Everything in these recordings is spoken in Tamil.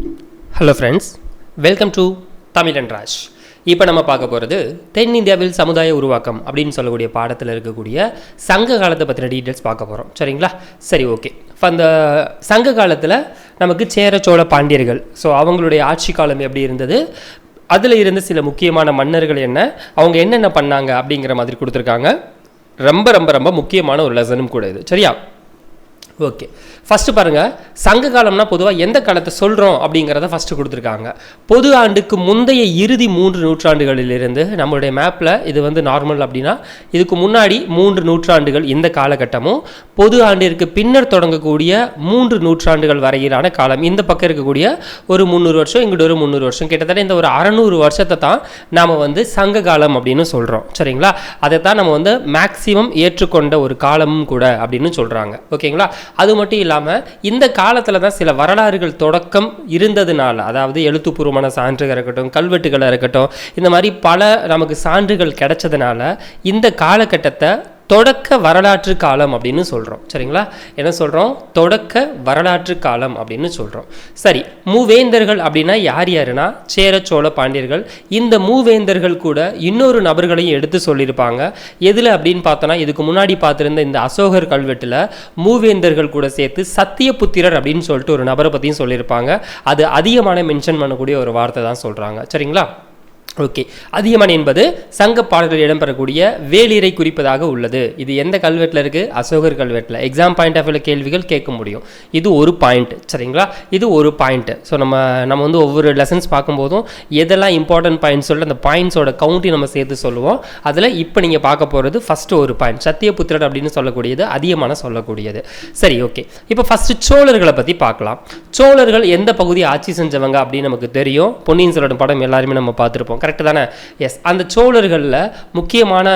ஹலோ ஃப்ரெண்ட்ஸ் வெல்கம் டு தமிழன் ராஜ் இப்போ நம்ம பார்க்க போகிறது தென்னிந்தியாவில் சமுதாய உருவாக்கம் அப்படின்னு சொல்லக்கூடிய பாடத்தில் இருக்கக்கூடிய சங்க காலத்தை பற்றின டீட்டெயில்ஸ் பார்க்க போகிறோம் சரிங்களா? சரி ஓகே இப்போ அந்த சங்க காலத்தில் நமக்கு சேர சோழ பாண்டியர்கள் ஸோ அவங்களுடைய ஆட்சி காலம் எப்படி இருந்தது? அதில் இருந்த சில முக்கியமான மன்னர்கள் என்ன? அவங்க என்னென்ன பண்ணாங்க அப்படிங்கிற மாதிரி கொடுத்துருக்காங்க. ரொம்ப ரொம்ப ரொம்ப முக்கியமான ஒரு லெசனும் கூட இது. சரியா? ஓகே ஃபஸ்ட்டு பாருங்கள் சங்க காலம்னா பொதுவாக எந்த காலத்தை சொல்கிறோம் அப்படிங்கிறத ஃபஸ்ட்டு கொடுத்துருக்காங்க. பொது ஆண்டுக்கு முந்தைய இறுதி மூன்று நூற்றாண்டுகளிலிருந்து நம்மளுடைய மேப்பில் இது வந்து நார்மல் அப்படின்னா இதுக்கு முன்னாடி மூன்று நூற்றாண்டுகள் இந்த காலகட்டமும் பொது ஆண்டிற்கு பின்னர் தொடங்கக்கூடிய மூன்று நூற்றாண்டுகள் வரையிலான காலம். இந்த பக்கம் இருக்கக்கூடிய ஒரு முந்நூறு வருஷம் இங்கிட்ட ஒரு முந்நூறு வருஷம். கிட்டத்தட்ட இந்த ஒரு அறநூறு வருஷத்தை தான் நாம் வந்து சங்க காலம் அப்படின்னு சொல்கிறோம் சரிங்களா? அதை தான் நம்ம வந்து மேக்சிமம் ஏற்றுக்கொண்ட ஒரு காலமும் கூட அப்படின்னு சொல்கிறாங்க ஓகேங்களா? அது மட்டும் இல்லாமல் இந்த காலத்தில் தான் சில வரலாறுகள் தொடக்கம் இருந்ததுனால அதாவது எழுத்துப்பூர்வமான சான்றுகள் இருக்கட்டும் கல்வெட்டுகளாக இருக்கட்டும் இந்த மாதிரி பல நமக்கு சான்றுகள் கிடைச்சதுனால இந்த காலகட்டத்தை தொடக்க வரலாற்று காலம் அப்படின்னு சொல்கிறோம் சரிங்களா? என்ன சொல்கிறோம் தொடக்க வரலாற்று காலம் அப்படின்னு சொல்கிறோம் சரி மூவேந்தர்கள் அப்படின்னா யார் யாருன்னா? சேர சோழ பாண்டியர்கள். இந்த மூவேந்தர்கள் கூட இன்னொரு நபர்களையும் எடுத்து சொல்லியிருப்பாங்க. எதில் அப்படின்னு பார்த்தோன்னா இதுக்கு முன்னாடி பார்த்துருந்த இந்த அசோகர் கல்வெட்டில் மூவேந்தர்கள் கூட சேர்த்து சத்தியபுத்திரர் அப்படின்னு சொல்லிட்டு ஒரு நபரை பற்றியும் சொல்லியிருப்பாங்க. அது அதிகமான மென்ஷன் பண்ணக்கூடிய ஒரு வார்த்தை தான் சொல்கிறாங்க சரிங்களா? ஓகே. அதியமன் என்பது சங்க பாடல்கள் இடம்பெறக்கூடிய வேலீரை குறிப்பதாக உள்ளது. இது எந்த கல்வெட்டில் இருக்குது அசோகர் கல்வெட்டில். எக்ஸாம் பாயிண்ட் ஆஃப் வியூவில் கேள்விகள் கேட்க முடியும். இது ஒரு பாயிண்ட் சரிங்களா? இது ஒரு பாயிண்ட்டு ஸோ நம்ம நம்ம வந்து ஒவ்வொரு லெசன்ஸ் பார்க்கும்போதும் எதெல்லாம் இம்பார்ட்டன்ட் பாயிண்ட்ஸ் சொல்லிட்டு அந்த பாயிண்ட்ஸோட கவுண்ட்டி நம்ம சேர்த்து சொல்லுவோம். அதில் இப்போ நீங்கள் பார்க்க போகிறது ஃபஸ்ட்டு ஒரு பாயிண்ட் சத்தியபுத்திரர் அப்படின்னு சொல்லக்கூடியது அதிகமான சொல்லக்கூடியது. சரி ஓகே இப்போ ஃபஸ்ட்டு சோழர்களை பற்றி பார்க்கலாம். சோழர்கள் எந்த பகுதி ஆட்சி செஞ்சவங்க அப்படின்னு நமக்கு தெரியும். பொன்னியின் செல்வன் படம் எல்லாருமே நம்ம பார்த்துருப்போம். கரெக்டு தானே? எஸ் அந்த சோழர்களில் முக்கியமான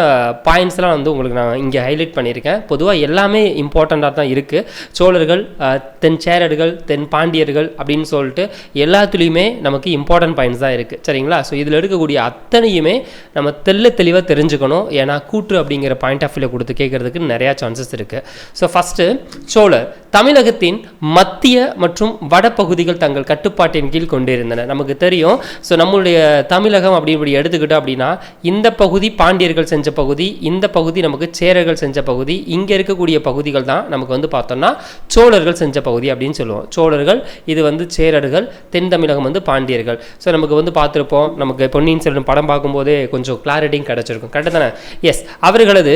பாயிண்ட்ஸ்லாம் வந்து உங்களுக்கு நான் இங்கே ஹைலைட் பண்ணியிருக்கேன். பொதுவாக எல்லாமே இம்பார்ட்டண்ட்டாக தான் இருக்குது சோழர்கள் தென் சேரர்கள் தென் பாண்டியர்கள் அப்படின்னு சொல்லிட்டு எல்லாத்துலேயுமே நமக்கு இம்பார்ட்டன்ட் பாயிண்ட்ஸ் தான் இருக்குது சரிங்களா? ஸோ இதில் இருக்கக்கூடிய அத்தனையுமே நம்ம தெல்ல தெளிவாக தெரிஞ்சுக்கணும். ஏன்னா கூற்று அப்படிங்கிற பாயிண்ட் ஆஃப் வியூ கொடுத்து கேட்குறதுக்கு நிறையா சான்சஸ் இருக்குது ஸோ ஃபஸ்ட்டு சோழர் தமிழகத்தின் மத்திய மற்றும் வடபகுதிகள் தங்கள் கட்டுப்பாட்டின் கீழ் கொண்டிருந்தன. நமக்கு தெரியும். ஸோ நம்மளுடைய தமிழகம் அப்படி இப்படி எடுத்துக்கிட்டோம் அப்படின்னா இந்த பகுதி பாண்டியர்கள் செஞ்ச பகுதி இந்த பகுதி நமக்கு சேரர்கள் செஞ்ச பகுதி இங்கே இருக்கக்கூடிய பகுதிகள் தான் நமக்கு வந்து பார்த்தோம்னா சோழர்கள் செஞ்ச பகுதி அப்படின்னு சொல்லுவோம். சோழர்கள் இது வந்து சேரர்கள் தென் தமிழகம் வந்து பாண்டியர்கள். ஸோ நமக்கு வந்து பார்த்துருப்போம் நமக்கு பொன்னியின் செல்வன் படம் பார்க்கும்போதே கொஞ்சம் கிளாரிட்டியும் கிடச்சிருக்கும். கரெக்டாக தானே? எஸ் அவர்களது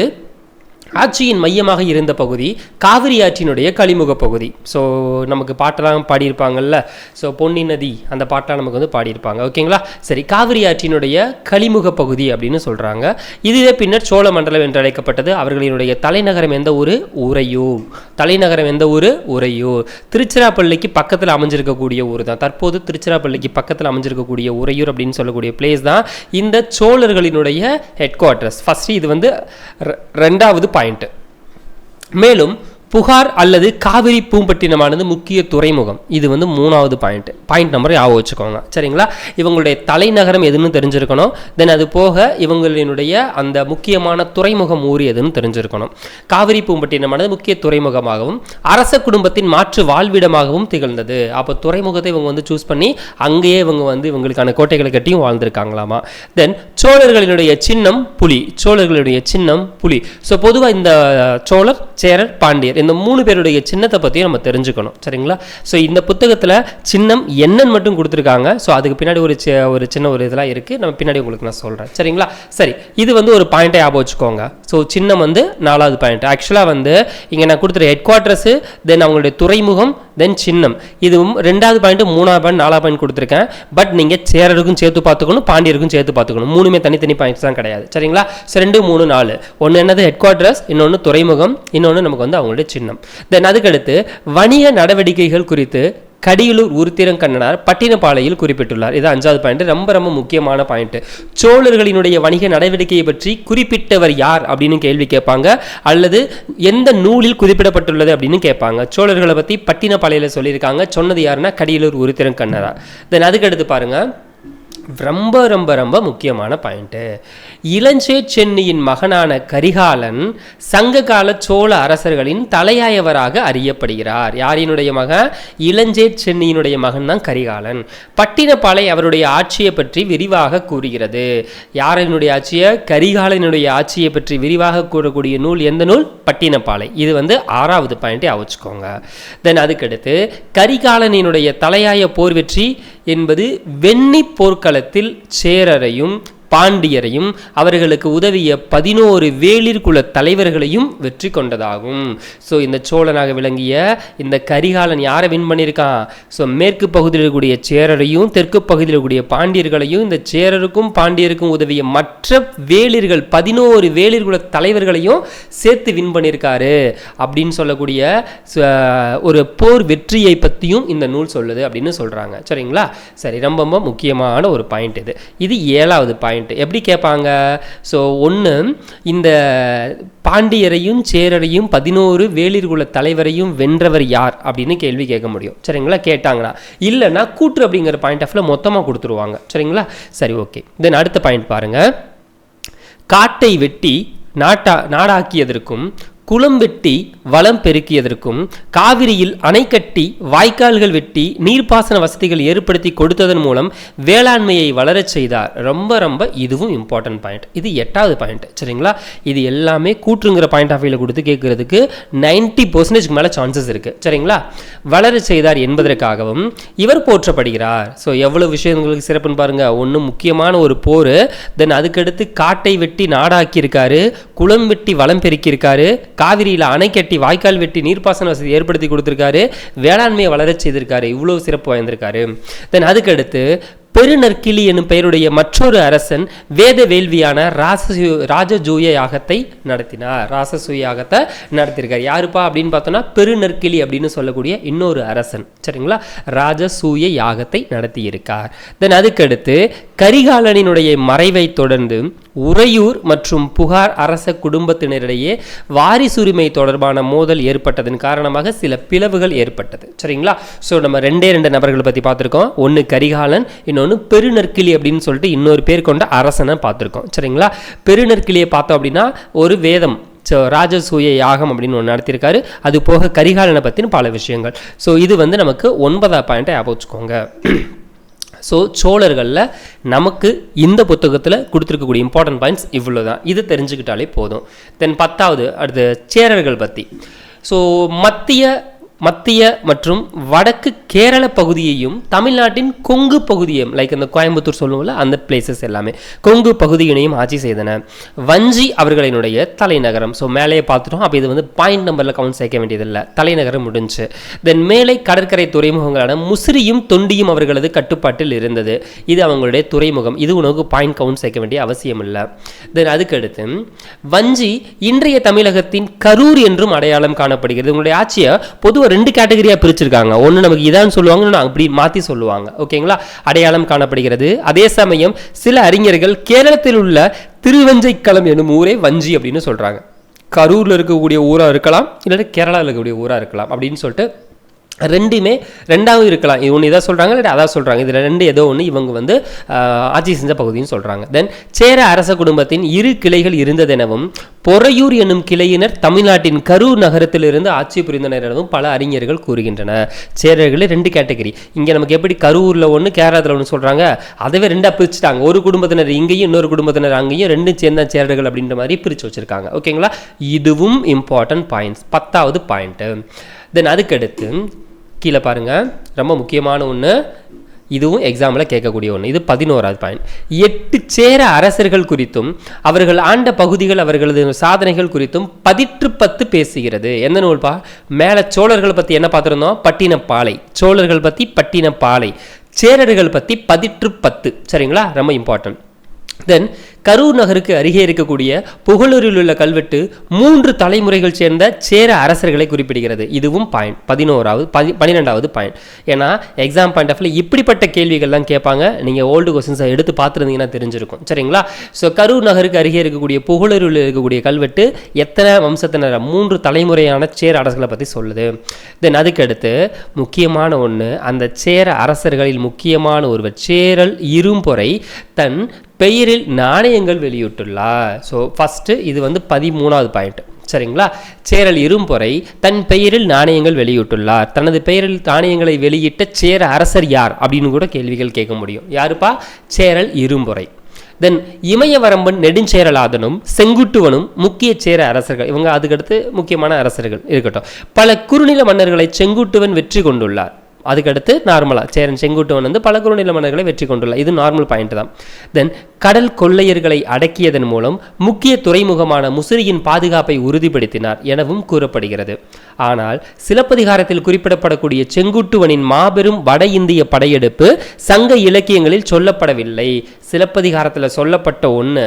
ஆட்சியின் மையமாக இருந்த பகுதி காவிரி ஆற்றினுடைய கழிமுக பகுதி. ஸோ நமக்கு பாட்டெல்லாம் பாடியிருப்பாங்கல்ல. ஸோ பொன்னி நதி அந்த பாட்டெல்லாம் நமக்கு வந்து பாடியிருப்பாங்க. ஓகேங்களா சரி காவிரி ஆற்றினுடைய கழிமுக பகுதி அப்படின்னு சொல்கிறாங்க இதுவே பின்னர் சோழ மண்டலம் என்று அழைக்கப்பட்டது. அவர்களினுடைய தலைநகரம் எந்த ஊர்? உறையூர். தலைநகரம் எந்த ஊர்? உறையூர். திருச்சிராப்பள்ளிக்கு பக்கத்தில் அமைஞ்சிருக்கக்கூடிய ஊர் தான். தற்போது திருச்சிராப்பள்ளிக்கு பக்கத்தில் அமைஞ்சிருக்கக்கூடிய உறையூர் அப்படின்னு சொல்லக்கூடிய பிளேஸ் தான் இந்த சோழர்களினுடைய ஹெட் குவார்ட்டர்ஸ் ஃபஸ்ட்டு இது வந்து ரெ- ரெண்டாவது பாயிண்ட் மேலும் புகார் அல்லது காவிரி பூம்பட்டினமானது முக்கிய துறைமுகம். இது வந்து மூணாவது பாயிண்ட் பாயிண்ட் நம்பர் ஞாபகம் வச்சுக்கோங்க. சரிங்களா? இவங்களுடைய தலைநகரம் எதுன்னு தெரிஞ்சிருக்கணும். தென் அது போக இவங்களினுடைய அந்த முக்கியமான துறைமுகம் ஊர் எதுன்னு தெரிஞ்சிருக்கணும். காவிரி பூம்பட்டினமானது முக்கிய துறைமுகமாகவும் அரச குடும்பத்தின் மாற்று வாழ்விடமாகவும் திகழ்ந்தது. அப்போ துறைமுகத்தை இவங்க வந்து சூஸ் பண்ணி அங்கேயே இவங்க வந்து இவங்களுக்கான கோட்டைகளை கட்டியும் வாழ்ந்திருக்காங்களாமா? தென் சோழர்களினுடைய சின்னம் புலி. சோழர்களுடைய சின்னம் புலி. ஸோ பொதுவாக இந்த சோழர் சேரர் பாண்டியர் இந்த மூணு பேருடைய சின்னத்தை பற்றியும் நம்ம தெரிஞ்சுக்கணும். சரிங்களா? ஸோ இந்த புத்தகத்தில் சின்னம் என்னன்னு மட்டும் கொடுத்துருக்காங்க. ஸோ அதுக்கு பின்னாடி ஒரு சி- ஒரு சின்ன ஒரு இதெல்லாம் இருக்குது நம்ம பின்னாடி உங்களுக்கு நான் சொல்கிறேன் சரிங்களா? சரி இது வந்து ஒரு பாயிண்ட்டை ஞாபகம் வச்சுக்கோங்க. ஸோ சின்னம் வந்து நாலாவது பாயிண்ட் ஆக்சுவலாக வந்து இங்கே நான் கொடுத்துரு ஹெட் குவார்ட்டர்ஸு தென் அவங்களுடைய துறைமுகம் தென் சின்னம். இதுவும் ரெண்டாவது பாயிண்ட் மூணாவது பாயிண்ட் நாலாவது பாயிண்ட் கொடுத்துருக்கேன். பட் நீங்கள் சேரருக்கும் சேர்த்து பார்த்துக்கணும் பாண்டியருக்கும் சேர்த்து பார்த்துக்கணும். மூணுமே தனித்தனி பாயிண்ட்ஸ் தான் கிடையாது. சரிங்களா? ரெண்டு மூணு நாலு. ஒன்று என்னது? ஹெட் குவார்டர்ஸ் இன்னொன்று துறைமுகம் இன்னொன்று நமக்கு வந்து அவங்களுடைய சின்னம். தென் அதுக்கடுத்து வணிக நடவடிக்கைகள் குறித்து கடியலூர் உருத்திரங்கண்ணனார் பட்டினப்பாளையில் குறிப்பிட்டுள்ளார். இது அஞ்சாவது பாயிண்ட் ரொம்ப ரொம்ப முக்கியமான பாயிண்ட் சோழர்களினுடைய வணிக நடவடிக்கையை பற்றி குறிப்பிட்டவர் யார் அப்படின்னு கேள்வி கேட்பாங்க. அல்லது எந்த நூலில் குறிப்பிடப்பட்டுள்ளது அப்படின்னு கேட்பாங்க. சோழர்களை பற்றி பட்டினப்பாளையில் சொல்லியிருக்காங்க. சொன்னது யாருன்னா கடியலூர் உருத்திரங்கண்ணனார். தென் அதுக்கடுத்து பாருங்க. ரொம்ப ரொம்ப ரொம்ப முக்கியமான பாயிண்ட்டு இளஞ்சே சென்னியின் மகனான கரிகாலன் சங்ககால சோழ அரசர்களின் தலையாயவராக அறியப்படுகிறார். யாரினுடைய மகன்? இளஞ்சே சென்னியினுடைய மகன் தான் கரிகாலன். பட்டினப்பாலை அவருடைய ஆட்சியை பற்றி விரிவாக கூறுகிறது. யாரினுடைய ஆட்சியை? கரிகாலனுடைய ஆட்சியை பற்றி விரிவாக கூறக்கூடிய நூல் எந்த நூல்? பட்டினப்பாலை. இது வந்து ஆறாவது பாயிண்ட்டே வச்சுக்கோங்க. தென் அதுக்கடுத்து கரிகாலனினுடைய தலையாய போர் வெற்றி என்பது வெண்ணி போர்க்களத்தில் சேரரையும் பாண்டியரையும் அவர்களுக்கு உதவிய பதினோரு வேளிர் குல தலைவர்களையும் வெற்றி கொண்டதாகும். ஸோ இந்த சோழனாக விளங்கிய இந்த கரிகாலன் யாரை வின் பண்ணியிருக்கான்? ஸோ மேற்கு பகுதியில் இருக்கக்கூடிய சேரரையும் தெற்கு பகுதியில் இருக்கக்கூடிய பாண்டியர்களையும் இந்த சேரருக்கும் பாண்டியருக்கும் உதவிய மற்ற வேளிர்கள் பதினோரு வேளிர் குல தலைவர்களையும் சேர்த்து வின் பண்ணியிருக்காரு. அப்படின்னு சொல்லக்கூடிய ச- ஒரு போர் வெற்றியை பற்றியும் இந்த நூல் சொல்லுது அப்படின்னு சொல்கிறாங்க சரிங்களா? சரி ரொம்ப ரொம்ப முக்கியமான ஒரு பாயிண்ட் இது. இது ஏழாவது பாயிண்ட் எப்படி கேட்பாங்க? ஸோ ஒன்று இந்த பாண்டியரையும் சேரரையும் பதினோரு வேளிர்குல தலைவரையும் வென்றவர் யார்? அப்படின்னு கேள்வி கேட்க முடியும். சரிங்களா? கேட்டாங்கன்னா இல்லைன்னா கூற்று அப்படிங்கிற பாயிண்ட் ஆஃப்ல மொத்தமாக கொடுத்துருவாங்க. சரிங்களா? சரி ஓகே தென் அடுத்த பாயிண்ட் பாருங்க. காட்டை வெட்டி நாட்டா நாடாக்கியதற்கும் குளம் வெட்டி வளம் பெருக்கியதற்கும் காவிரியில் அணை கட்டி வாய்க்கால்கள் வெட்டி நீர்ப்பாசன வசதிகள் ஏற்படுத்தி கொடுத்ததன் மூலம் வேளாண்மையை வளரச் செய்தார். ரொம்ப ரொம்ப இதுவும் இம்பார்ட்டன்ட் பாயிண்ட் இது எட்டாவது பாயிண்ட் சரிங்களா? இது எல்லாமே கூற்றுங்கிற பாயிண்ட் ஆஃப் வியூவில் கொடுத்து கேட்கறதுக்கு நைன்டி பர்சன்டேஜ்க்கு மேலே சான்சஸ் இருக்குது சரிங்களா? வளரச் செய்தார் என்பதற்காகவும் இவர் போற்றப்படுகிறார். ஸோ எவ்வளோ விஷயங்களுக்கு சிறப்புன்னு பாருங்க. ஒன்று முக்கியமான ஒரு போர். தென் அதுக்கடுத்து காட்டை வெட்டி நாடாக்கியிருக்காரு. குளம் வெட்டி வளம் பெருக்கியிருக்காரு. காவிரியில் அணை கட்டி வாய்க்கால் வெட்டி நீர்ப்பாசன வசதி ஏற்படுத்தி கொடுத்துருக்காரு. வேளாண்மையை வளரச் செய்திருக்காரு. இவ்வளோ சிறப்பு வாய்ந்திருக்காரு. தென் அதுக்கடுத்து பெருநற்கிளி எனும் பெயருடைய மற்றொரு அரசன் வேத வேள்வியான ராசசு ராஜஜூய யாகத்தை நடத்தினார். ராசசூய யாகத்தை நடத்தியிருக்கார். யாருப்பா அப்படின்னு பார்த்தோன்னா பெருநற்கிளி அப்படின்னு சொல்லக்கூடிய இன்னொரு அரசன். சரிங்களா? ராஜசூய யாகத்தை நடத்தியிருக்கார். தென் அதுக்கடுத்து கரிகாலனினுடைய மறைவை தொடர்ந்து உறையூர் மற்றும் புகார் அரச குடும்பத்தினரிடையே வாரிசுரிமை தொடர்பான மோதல் ஏற்பட்டதன் காரணமாக சில பிளவுகள் ஏற்பட்டது. சரிங்களா? ஸோ நம்ம ரெண்டே ரெண்டு நபர்களை பற்றி பார்த்துருக்கோம். ஒன்று கரிகாலன் இன்னொன்று பெருநற்கிளி அப்படின்னு சொல்லிட்டு இன்னொரு பேர் கொண்ட அரசனை பார்த்துருக்கோம். சரிங்களா? பெருநற்கிளியை பார்த்தோம் அப்படின்னா ஒரு வேதம் ஸோ ராஜசூய யாகம் அப்படின்னு ஒன்று நடத்தியிருக்காரு. அது போக கரிகாலனை பற்றின பல விஷயங்கள். ஸோ இது வந்து நமக்கு ஒன்பதாம் பாயிண்ட்டை ஞாபகம் வச்சுக்கோங்க. ஸோ சோழர்களில் நமக்கு இந்த புத்தகத்தில் கொடுத்துருக்கக்கூடிய இம்பார்ட்டன்ட் பாயிண்ட்ஸ் இவ்வளோ தான் இது தெரிஞ்சுக்கிட்டாலே போதும். தென் பத்தாவது அடுத்து சேரர்கள் பற்றி ஸோ மத்திய மத்திய மற்றும் வடக்கு கேரள பகுதியையும் தமிழ்நாட்டின் கொங்கு பகுதியையும் லைக் அந்த கோயம்புத்தூர் சொல்லுவோம்ல அந்த பிளேசஸ் எல்லாமே கொங்கு பகுதியினையும் ஆட்சி செய்தன. வஞ்சி அவர்களினுடைய தலைநகரம். ஸோ மேலேயே பார்த்துட்டோம். அப்போ இது வந்து பாயிண்ட் நம்பரில் கவுண்ட் சேர்க்க வேண்டியதில்லை. தலைநகரம் முடிஞ்சு. தென் மேலை கடற்கரை துறைமுகங்களான முசிறியும் தொண்டியும் அவர்களது கட்டுப்பாட்டில் இருந்தது. இது அவங்களுடைய துறைமுகம். இது உனக்கு பாயிண்ட் கவுண்ட் சேர்க்க வேண்டிய அவசியம் இல்லை தென் அதுக்கடுத்து வஞ்சி இன்றைய தமிழகத்தின் கரூர் என்றும் அடையாளம் காணப்படுகிறது. உங்களுடைய ஆட்சியை பொதுவாக ரெண்டு கேட்டகரியாக பிரிச்சிருக்காங்க. ஒன்று நமக்கு இதான்னு சொல்லுவாங்க இன்னொன்னு அப்படி மாற்றி சொல்லுவாங்க. ஓகேங்களா? அடையாளம் காணப்படுகிறது. அதே சமயம் சில அறிஞர்கள் கேரளத்தில் உள்ள திருவஞ்சைக்களம் எனும் ஊரே வஞ்சி அப்படின்னு சொல்கிறாங்க கரூரில் இருக்கக்கூடிய ஊராக இருக்கலாம் இல்லாட்டி கேரளாவில் இருக்கக்கூடிய ஊராக இருக்கலாம் அப்படின்னு சொல்லிட்டு ரெண்டுமே ரெண்டாவும் இருக்கலாம். இது ஒன்று இதாக சொல்கிறாங்க இல்லை அதான் சொல்கிறாங்க இதில் ரெண்டு ஏதோ ஒன்று இவங்க வந்து ஆட்சி செஞ்ச பகுதின்னு சொல்கிறாங்க தென் சேர அரச குடும்பத்தின் இரு கிளைகள் இருந்ததெனவும் பொறையூர் என்னும் கிளையினர் தமிழ்நாட்டின் கரூர் நகரத்திலிருந்து ஆட்சி புரிந்தனர் எனவும் பல அறிஞர்கள் கூறுகின்றனர் சேரர்களே ரெண்டு கேட்டகரி. இங்கே நமக்கு எப்படி கரூரில் ஒன்று கேரளத்தில் ஒன்று சொல்கிறாங்க அதவே ரெண்டாக பிரிச்சுட்டாங்க. ஒரு குடும்பத்தினர் இங்கேயும் இன்னொரு குடும்பத்தினர் அங்கேயும் ரெண்டும் சேர்ந்த சேரர்கள் அப்படின்ற மாதிரி பிரித்து வச்சுருக்காங்க. ஓகேங்களா? இதுவும் இம்பார்ட்டன்ட் பாயிண்ட்ஸ் பத்தாவது பாயிண்ட்டு தென் அதுக்கடுத்து கீழே பாருங்க. ரொம்ப முக்கியமான ஒன்று இதுவும் எக்ஸாமில் கேட்கக்கூடிய ஒன்று இது பதினோராவது பாயிண்ட் எட்டு சேர அரசர்கள் குறித்தும் அவர்கள் ஆண்ட பகுதிகள் அவர்களது சாதனைகள் குறித்தும் பதிற்று பத்து பேசுகிறது. எந்த நூல்பா மேலே சோழர்கள் பற்றி என்ன பார்த்துருந்தோம்? பட்டினப்பாலை. சோழர்கள் பற்றி பட்டினப்பாலை. சேரர்கள் பற்றி பதிற்று பத்து. சரிங்களா? ரொம்ப இம்பார்ட்டன்ட் தென் கரூர் நகருக்கு அருகே இருக்கக்கூடிய புகழூரில் உள்ள கல்வெட்டு மூன்று தலைமுறைகள் சேர்ந்த சேர அரசர்களை குறிப்பிடுகிறது. இதுவும் பாயிண்ட் பதினோராவது பதி பன்னிரெண்டாவது பாயிண்ட் ஏன்னா எக்ஸாம் பாயிண்ட் ஆஃப்ல இப்படிப்பட்ட கேள்விகள்லாம் கேட்பாங்க. நீங்கள் ஓல்டு கொஸ்டின்ஸை எடுத்து பார்த்துருந்தீங்கன்னா தெரிஞ்சிருக்கும். சரிங்களா? ஸோ கரூர் நகருக்கு அருகே இருக்கக்கூடிய புகழூரில் இருக்கக்கூடிய கல்வெட்டு எத்தனை வம்சத்தினர் மூன்று தலைமுறையான சேர அரசர்களை பற்றி சொல்லுது. தென் அதுக்கடுத்து முக்கியமான ஒன்று அந்த சேர அரசர்களில் முக்கியமான ஒருவர் சேரல் இரும்பொறை தன் பெயரில் நாணய நாணயங்கள் வெளியிட்டுள்ளார். ஸோ ஃபஸ்ட்டு இது வந்து பதிமூணாவது பாயிண்ட் சரிங்களா? சேரல் இரும்பொறை தன் பெயரில் நாணயங்கள் வெளியிட்டுள்ளார். தனது பெயரில் நாணயங்களை வெளியிட்ட சேர அரசர் யார்? அப்படின்னு கூட கேள்விகள் கேட்க முடியும். யாருப்பா? சேரல் இரும்பொறை. தென் இமயவரம்பன் நெடுஞ்சேரலாதனும் செங்குட்டுவனும் முக்கிய சேர அரசர்கள். இவங்க அதுக்கடுத்து முக்கியமான அரசர்கள் இருக்கட்டும். பல குறுநில மன்னர்களை செங்குட்டுவன் வெற்றி கொண்டுள்ளார். அதுக்கடுத்து நார்மலாக சேரன் செங்குட்டுவன் வந்து பல குறுநில மன்னர்களை வெற்றி கொண்டுள்ளார். இது நார்மல் பாயிண்ட் தான். தென் கடல் கொள்ளையர்களை அடக்கியதன் மூலம் முக்கிய துறைமுகமான முசிறியின் பாதுகாப்பை உறுதிப்படுத்தினார் எனவும் கூறப்படுகிறது. ஆனால் சிலப்பதிகாரத்தில் குறிப்பிடப்படக்கூடிய செங்குட்டுவனின் மாபெரும் வட இந்திய படையெடுப்பு சங்க இலக்கியங்களில் சொல்லப்படவில்லை. சிலப்பதிகாரத்தில் சொல்லப்பட்ட ஒன்று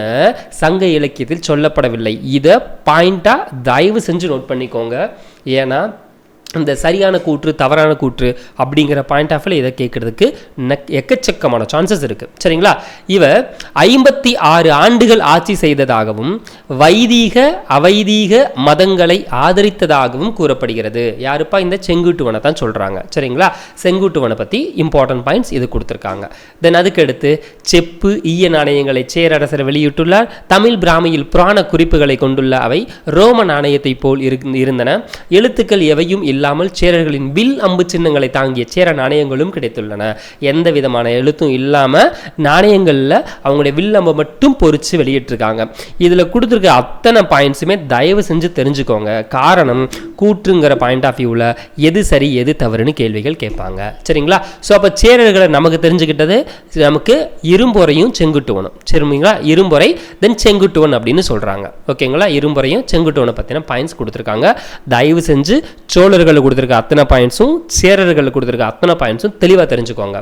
சங்க இலக்கியத்தில் சொல்லப்படவில்லை. இதை பாயிண்டாக தயவு செஞ்சு நோட் பண்ணிக்கோங்க. ஏன்னா இந்த சரியான கூற்று தவறான கூற்று அப்படிங்கிற பாயிண்ட் ஆஃப்ல இதை கேட்கறதுக்கு நக் எக்கச்சக்கமான சான்சஸ் இருக்கு. சரிங்களா? இவ ஐம்பத்தி ஆறு ஆண்டுகள் ஆட்சி செய்ததாகவும் வைதீக அவைதீக மதங்களை ஆதரித்ததாகவும் கூறப்படுகிறது. யாருப்பா? இந்த செங்குட்டுவனை தான் சொல்றாங்க. சரிங்களா? செங்குட்டுவனை பத்தி இம்பார்ட்டன்ட் பாயிண்ட்ஸ் இது கொடுத்துருக்காங்க. தென் அதுக்கடுத்து செப்பு ஈய நாணயங்களை சேரரசர் வெளியிட்டுள்ளார். தமிழ் பிராமியில் புராண குறிப்புகளை கொண்டுள்ள அவை ரோம நாணயத்தை போல் இரு- இருந்தன. எழுத்துக்கள் எவையும் இல்லை இல்லாமல் சேரர்களின் வில் அம்பு சின்னங்களை தாங்கிய சேர நாணயங்களும் கிடைத்துள்ளன. எந்த விதமான எழுத்தும் இல்லாம நாணயங்கள்ல அவங்களுடைய வில் அம்பை மட்டும் பொறிச்சு வெளியிட்டிருக்காங்க. இதுல கொடுத்துருக்க அத்தனை பாயிண்ட்ஸுமே தயவு செஞ்சு தெரிஞ்சுக்கோங்க. காரணம் கூற்றுங்கிற பாயிண்ட் ஆஃப் வியூவில் எது சரி எது தவறுன்னு கேள்விகள் கேட்பாங்க. சரிங்களா? ஸோ அப்போ சேரர்களை நமக்கு தெரிஞ்சுக்கிட்டது நமக்கு இரும்பொறையும் செங்குட்டுவனும். சரிங்களா? இரும்பொறை தென் செங்குட்டுவன் அப்படின்னு சொல்கிறாங்க ஓகேங்களா? இரும்பொறையும் செங்குட்டுவனை பற்றின பாயிண்ட்ஸ் கொடுத்துருக்காங்க. தயவு செஞ்சு சோழர்கள் கொடுத்துருக்க அத்தனை பாயிண்ட்ஸும் சேரர்கள் கொடுத்துருக்க அத்தனை பாயிண்ட்ஸும் தெளிவாக தெரிஞ்சுக்கோங்க.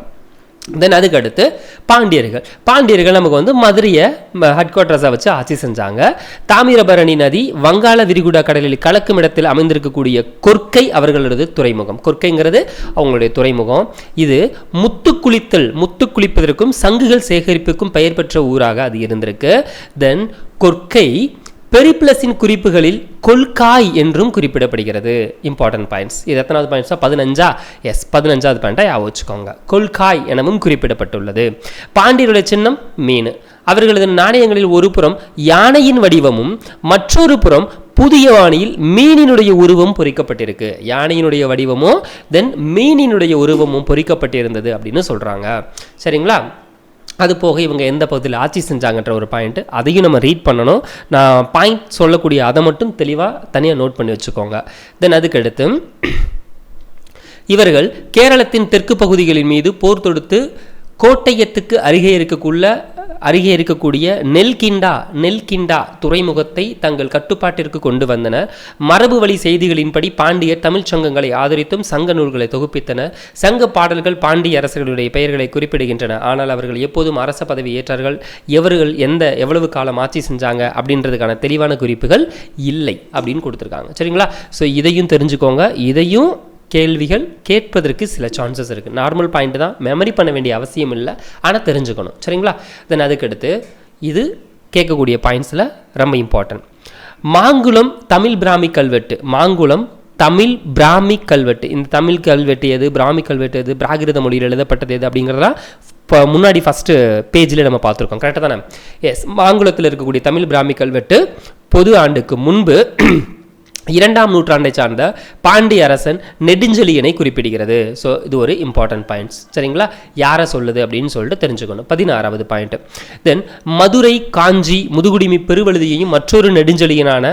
தென் அதுக்கு அடுத்து பாண்டியர்கள். பாண்டியர்கள் நமக்கு வந்து மதுரையை ஹெட் குவார்ட்டர்ஸாக வச்சு ஆட்சி செஞ்சாங்க. தாமிரபரணி நதி வங்காள விரிகுடா கடலில் கலக்கும் இடத்தில் அமைந்திருக்கக்கூடிய கொர்க்கை அவர்களது துறைமுகம். கொர்க்கைங்கிறது அவங்களுடைய துறைமுகம். இது முத்து குளித்தல் முத்து குளிப்பதற்கும் சங்குகள் சேகரிப்புக்கும் பெயர் பெற்ற ஊராக அது இருந்திருக்கு. தென் கொர்க்கை பெரிப்ளஸின் குறிப்புகளில் கொல்காய் என்றும் குறிப்பிடப்படுகிறது. இம்பார்ட்டன்ட் பாயிண்ட்ஸ் இது எத்தனாவது பாயிண்ட்ஸா பதினஞ்சா? எஸ் பதினஞ்சாவது பாயிண்டா யாவ வச்சுக்கோங்க. கொல்காய் எனவும் குறிப்பிடப்பட்டுள்ளது. பாண்டியருடைய சின்னம் மீன். அவர்களது நாணயங்களில் ஒரு புறம் யானையின் வடிவமும் மற்றொரு புறம் புதிய வாணியில் மீனினுடைய உருவம் பொறிக்கப்பட்டிருக்கு. யானையினுடைய வடிவமும் தென் மீனினுடைய உருவமும் பொறிக்கப்பட்டிருந்தது அப்படின்னு சொல்கிறாங்க சரிங்களா? அது போக இவங்க எந்த பகுதியில் ஆட்சி செஞ்சாங்கன்ற ஒரு பாயிண்ட் அதையும் நம்ம ரீட் பண்ணணும். நான் பாயிண்ட் சொல்லக்கூடிய அதை மட்டும் தெளிவாக தனியாக நோட் பண்ணி வச்சுக்கோங்க. தென் அதுக்கடுத்து இவர்கள் கேரளத்தின் தெற்கு பகுதிகளின் மீது போர் தொடுத்து கோட்டயத்துக்கு அருகே இருக்கக்குள்ள அருகே இருக்கக்கூடிய நெல்கிண்டா நெல்கிண்டா துறைமுகத்தை தங்கள் கட்டுப்பாட்டிற்கு கொண்டு வந்தன. மரபு வழி செய்திகளின்படி பாண்டியர் தமிழ்ச் சங்கங்களை ஆதரித்தும் சங்க நூல்களை தொகுப்பித்தன. சங்க பாடல்கள் பாண்டிய அரசர்களுடைய பெயர்களை குறிப்பிடுகின்றன. ஆனால் அவர்கள் எப்போதும் அரச பதவி ஏற்றார்கள். எவர்கள் எந்த எவ்வளவு காலம் ஆட்சி செஞ்சாங்க அப்படின்றதுக்கான தெளிவான குறிப்புகள் இல்லை அப்படின்னு கொடுத்துருக்காங்க. சரிங்களா? ஸோ இதையும் தெரிஞ்சுக்கோங்க. இதையும் கேள்விகள் கேட்பதற்கு சில சான்சஸ் இருக்குது நார்மல் பாயிண்ட் தான். மெமரி பண்ண வேண்டிய அவசியம் இல்லை. ஆனால் தெரிஞ்சுக்கணும். சரிங்களா? தென் அதுக்கடுத்து இது கேட்கக்கூடிய பாயிண்ட்ஸில் ரொம்ப இம்பார்ட்டன்ட் மாங்குளம் தமிழ் பிராமி கல்வெட்டு. மாங்குளம் தமிழ் பிராமி கல்வெட்டு. இந்த தமிழ் கல்வெட்டு எது? பிராமி கல்வெட்டு எது? பிராகிருத மொழியில் எழுதப்பட்டது எது? அப்படிங்கிறதா இப்போ முன்னாடி ஃபஸ்ட்டு பேஜில் நம்ம பார்த்துருக்கோம். கரெக்டாக தானே? எஸ் மாங்குளத்தில் இருக்கக்கூடிய தமிழ் பிராமி கல்வெட்டு பொது ஆண்டுக்கு முன்பு இரண்டாம் நூற்றாண்டை சார்ந்த பாண்டிய அரசன் நெடுஞ்செழியனை குறிப்பிடுகிறது. ஸோ இது ஒரு இம்பார்ட்டன்ட் பாயிண்ட்ஸ் சரிங்களா? யாரை சொல்லுது அப்படின்னு சொல்லிட்டு தெரிஞ்சுக்கணும். பதினாறாவது பாயிண்ட் தென் மதுரை காஞ்சி முதுகுடிமி பெருவழுதியையும் மற்றொரு நெடுஞ்செழியனான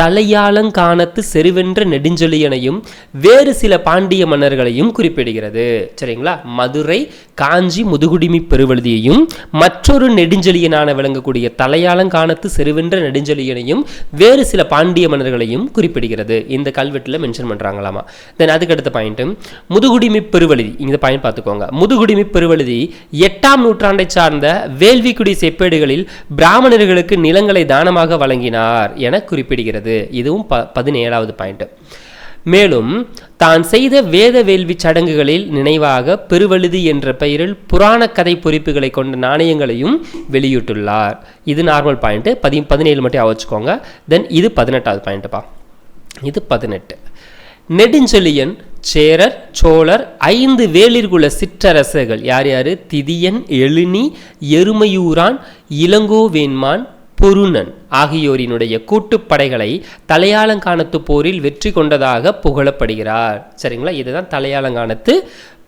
தலையாளங்கானத்து செருவென்ற நெடுஞ்செழியனையும் வேறு சில பாண்டிய மன்னர்களையும் குறிப்பிடுகிறது. சரிங்களா? மதுரை காஞ்சி முதுகுடிமி பெருவழுதியையும் மற்றொரு நெடுஞ்செழியனான விளங்கக்கூடிய தலையாளங்கானத்து செருவென்ற நெடுஞ்செழியனையும் வேறு சில பாண்டிய மன்னர்களையும் குறிப்பிடுகிறது. இந்த கல்வெட்டில் மென்ஷன் பண்ணுறாங்களாமா தென் அதுக்கு அடுத்த பாயிண்ட்டு முதுகுடிமி பெருவழுதி. இந்த பாயிண்ட் பார்த்துக்கோங்க. முதுகுடிமி பெருவழுதி எட்டாம் நூற்றாண்டை சார்ந்த வேள்விக்குடி செப்பேடுகளில் பிராமணர்களுக்கு நிலங்களை தானமாக வழங்கினார் என குறிப்பிடுகிறது. இதுவும் ப பதினேழாவது பாயிண்ட்டு மேலும் தான் செய்த வேத வேள்வி சடங்குகளில் நினைவாக பெருவழுதி என்ற பெயரில் புராண கதை பொறிப்புகளை கொண்ட நாணயங்களையும் வெளியிட்டுள்ளார். இது நார்மல் பாயிண்ட்டு பதி பதினேழு மட்டும் அவச்சுக்கோங்க தென் இது பதினெட்டாவது பாயிண்ட்டுப்பா இது பதினெட்டு. நெடுஞ்செழியன் சேரர் சோழர் ஐந்து வேளிர்குல சிற்றரசர்கள். யார் யார்? திதியன் எழினி எருமையூரான் இளங்கோவேன்மான் புருணன் ஆகியோரினுடைய கூட்டுப்படைகளை தலையாலங்கானத்து போரில் வெற்றி கொண்டதாக புகழப்படுகிறார். சரிங்களா? இதுதான் தலையாலங்கானத்து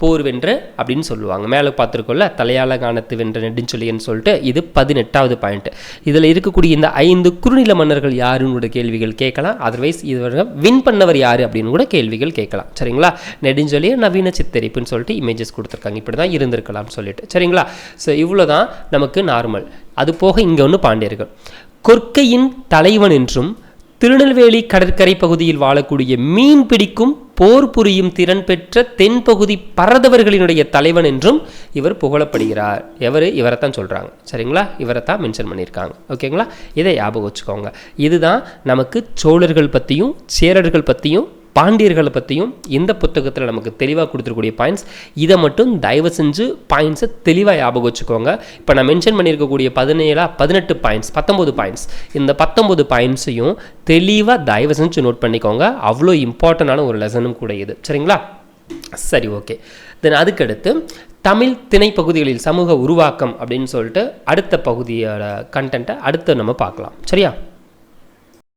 போர் வென்ற அப்படின்னு சொல்லுவாங்க. மேலே பார்த்துருக்கோம்ல தலையாலங்கானத்து வென்ற நெடுஞ்சொல்லின்னு சொல்லிட்டு இது பதினெட்டாவது பாயிண்ட் இதில் இருக்கக்கூடிய இந்த ஐந்து குறுநில மன்னர்கள் யாருன்னு கூட கேள்விகள் கேட்கலாம். அதர்வைஸ் இது வின் பண்ணவர் யார் அப்படின்னு கூட கேள்விகள் கேட்கலாம். சரிங்களா? நெடுஞ்சொல்லிய நவீன சித்தரிப்புன்னு சொல்லிட்டு இமேஜஸ் கொடுத்துருக்காங்க. இப்படி தான் இருந்திருக்கலாம்னு சொல்லிட்டு. சரிங்களா? ஸோ இவ்வளோ தான் நமக்கு நார்மல் அது போக இங்கே ஒன்று பாண்டியர்கள். கொற்கையின் தலைவன் என்றும் திருநெல்வேலி கடற்கரை பகுதியில் வாழக்கூடிய மீன் பிடிக்கும் போர் புரியும் திறன் பெற்ற தென்பகுதி பரதவர்களினுடைய தலைவன் என்றும் இவர் புகழப்படுகிறார். எவர்? இவரைத்தான் சொல்கிறாங்க சரிங்களா? இவரைத்தான் மென்ஷன் பண்ணியிருக்காங்க. ஓகேங்களா இதை ஞாபகம் வச்சுக்கோங்க. இதுதான் நமக்கு சோழர்கள் பற்றியும் சேரர்கள் பற்றியும் பாண்டியர்களை பற்றியும் இந்த புத்தகத்தில் நமக்கு தெளிவாக கொடுத்துருக்கூடிய பாயிண்ட்ஸ் இதை மட்டும் தயவு செஞ்சு பாயிண்ட்ஸை தெளிவாக ஞாபகம் வச்சுக்கோங்க. இப்போ நான் மென்ஷன் பண்ணியிருக்கக்கூடிய பதினேழா பதினெட்டு பாயிண்ட்ஸ் பத்தொம்போது பாயிண்ட்ஸ் இந்த பத்தொம்போது பாயிண்ட்ஸையும் தெளிவாக தயவு செஞ்சு நோட் பண்ணிக்கோங்க. அவ்வளோ இம்பார்ட்டண்டான ஒரு லெசனும் கூட இது. சரிங்களா? சரி ஓகே தென் அதுக்கடுத்து தமிழ் திணை பகுதிகளில் சமூக உருவாக்கம் அப்படின்னு சொல்லிட்டு அடுத்த பகுதியோட கண்டென்ட்டை அடுத்து நம்ம பார்க்கலாம். சரியா?